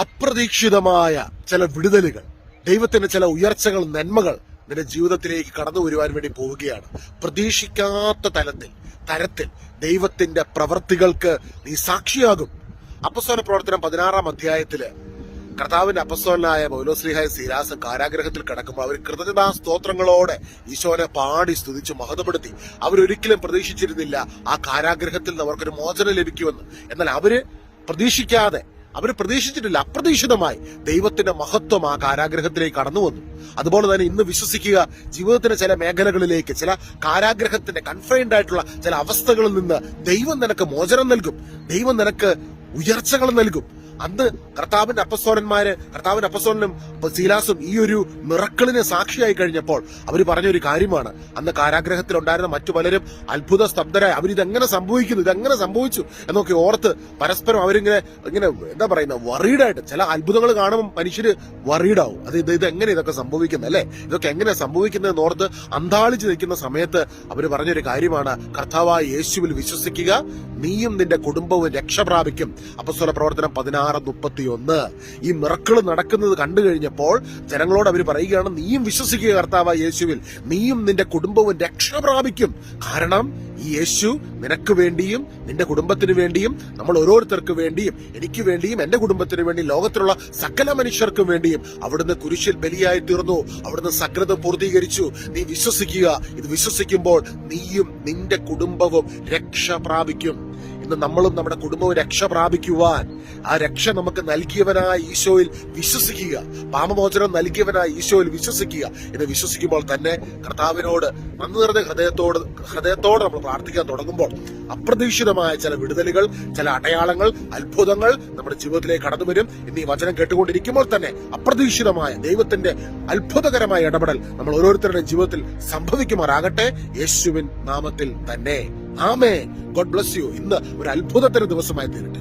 അപ്രതീക്ഷിതമായ ചില വിടുതലുകൾ ദൈവത്തിന്റെ ചില ഉയർച്ചകൾ നന്മകൾ നിന്റെ ജീവിതത്തിലേക്ക് കടന്നു വരുവാൻ വേണ്ടി പോവുകയാണ്. പ്രതീക്ഷിക്കാത്ത തലത്തിൽ തരത്തിൽ ദൈവത്തിന്റെ പ്രവർത്തികൾക്ക് നീ സാക്ഷിയാകും. അപ്പസ്തോല പ്രവർത്തനം പതിനാറാം അധ്യായത്തിൽ കർത്താവിന്റെ അപ്പസ്തോലനായ പൗലോസ്ലിഹായ സീരാസ് കാരാഗ്രഹത്തിൽ കിടക്കുമ്പോൾ അവർ കൃതജ്ഞതാ സ്തോത്രങ്ങളോടെ ഈശോനെ പാടി സ്തുതിച്ച് മഹത്വപ്പെടുത്തി. അവരൊരിക്കലും പ്രതീക്ഷിച്ചിരുന്നില്ല ആ കാരാഗ്രഹത്തിൽ നിന്ന് അവർക്കൊരു മോചനം ലഭിക്കുമെന്ന്. എന്നാൽ അവർ പ്രതീക്ഷിക്കാതെ അവർ പ്രതീക്ഷിച്ചിട്ടില്ല. അപ്രതീക്ഷിതമായി ദൈവത്തിന്റെ മഹത്വം ആ കാരാഗ്രഹത്തിലേക്ക് കടന്നു വന്നു. അതുപോലെ തന്നെ ഇന്ന് വിശ്വസിക്കുക ജീവിതത്തിന്റെ ചില മേഖലകളിലേക്ക് ചില കാരാഗ്രഹത്തിന്റെ കൺഫൈൻഡ് ആയിട്ടുള്ള ചില അവസ്ഥകളിൽ നിന്ന് ദൈവം നിനക്ക് മോചനം നൽകും. ദൈവം നിനക്ക് ഉയർച്ചകൾ നൽകും. അന്ന് കർത്താവിന്റെ അപ്പസ്തോലന്മാര് കർത്താവിന്റെ അപ്പസ്തോലനും സീലാസും ഈ ഒരു മിറക്കളിന് സാക്ഷിയായി കഴിഞ്ഞപ്പോൾ അവർ പറഞ്ഞൊരു കാര്യമാണ്. അന്ന് കാരാഗ്രഹത്തിൽ ഉണ്ടായിരുന്ന മറ്റു പലരും അത്ഭുത സ്തബ്ധരായി അവരിതെങ്ങനെ സംഭവിക്കുന്നു ഇതെങ്ങനെ സംഭവിച്ചു എന്നൊക്കെ ഓർത്ത് പരസ്പരം അവരിങ്ങനെ ഇങ്ങനെ എന്താ പറയുന്നത് വറീഡായിട്ട് ചില അത്ഭുതങ്ങൾ കാണുമ്പോൾ മനുഷ്യര് വറീഡാവും അത് ഇത് ഇതെങ്ങനെ ഇതൊക്കെ സംഭവിക്കുന്നത് അല്ലെ? ഇതൊക്കെ എങ്ങനെ സംഭവിക്കുന്നതെന്ന് ഓർത്ത് അന്താളിച്ച് നിൽക്കുന്ന സമയത്ത് അവർ പറഞ്ഞൊരു കാര്യമാണ്. കർത്താവായ യേശുവിൽ വിശ്വസിക്കുക നീയും നിന്റെ കുടുംബവും രക്ഷ പ്രാപിക്കും അപ്പസ്വല പ്രവർത്തനം പതിനാറ് മുപ്പത്തി ഒന്ന് ഈ മിറക്കൾ നടക്കുന്നത് കണ്ടു കഴിഞ്ഞപ്പോൾ ജനങ്ങളോട് അവർ പറയുകയാണ് നീയും വിശ്വസിക്കുക കർത്താവ് യേശുവിൽ. നീയും നിന്റെ കുടുംബവും രക്ഷ പ്രാപിക്കും. കാരണം ഈ യേശു നിനക്ക് വേണ്ടിയും നിന്റെ കുടുംബത്തിന് വേണ്ടിയും നമ്മൾ ഓരോരുത്തർക്ക് വേണ്ടിയും എനിക്ക് വേണ്ടിയും എന്റെ കുടുംബത്തിന് വേണ്ടിയും ലോകത്തിലുള്ള സകല മനുഷ്യർക്കും വേണ്ടിയും അവിടുന്ന് കുരിശിൽ ബലിയായി തീർന്നു. അവിടുന്ന് സകലത പൂർത്തീകരിച്ചു. നീ വിശ്വസിക്കുക. ഇത് വിശ്വസിക്കുമ്പോൾ നീയും നിന്റെ കുടുംബവും രക്ഷ പ്രാപിക്കും. ഇന്ന് നമ്മളും നമ്മുടെ കുടുംബവും രക്ഷ പ്രാപിക്കുവാൻ. ആ രക്ഷ നമുക്ക് നൽകിയവനായ ഈശോയിൽ വിശ്വസിക്കുക. പാപമോചനം നൽകിയവനായ ഈശോയിൽ വിശ്വസിക്കുക. എന്ന് വിശ്വസിക്കുമ്പോൾ തന്നെ കർത്താവിനോട് നന്ദി നിറഞ്ഞ ഹൃദയത്തോട് ഹൃദയത്തോടെ നമ്മൾ പ്രാർത്ഥിക്കാൻ തുടങ്ങുമ്പോൾ അപ്രതീക്ഷിതമായ ചില വിടുതലുകൾ ചില അടയാളങ്ങൾ അത്ഭുതങ്ങൾ നമ്മുടെ ജീവിതത്തിലേക്ക് കടന്നു വരും. എന്നീ വചനം കേട്ടുകൊണ്ടിരിക്കുമ്പോൾ തന്നെ അപ്രതീക്ഷിതമായ ദൈവത്തിന്റെ അത്ഭുതകരമായ ഇടപെടൽ നമ്മൾ ഓരോരുത്തരുടെയും ജീവിതത്തിൽ സംഭവിക്കുമാറാകട്ടെ. യേശുവിൻ നാമത്തിൽ തന്നെ. ആമേ ഗോഡ് ബ്ലസ് യു ഇന്ന് ഒരു അത്ഭുതത്തിന് ദിവസമായി തീരട്ടെ.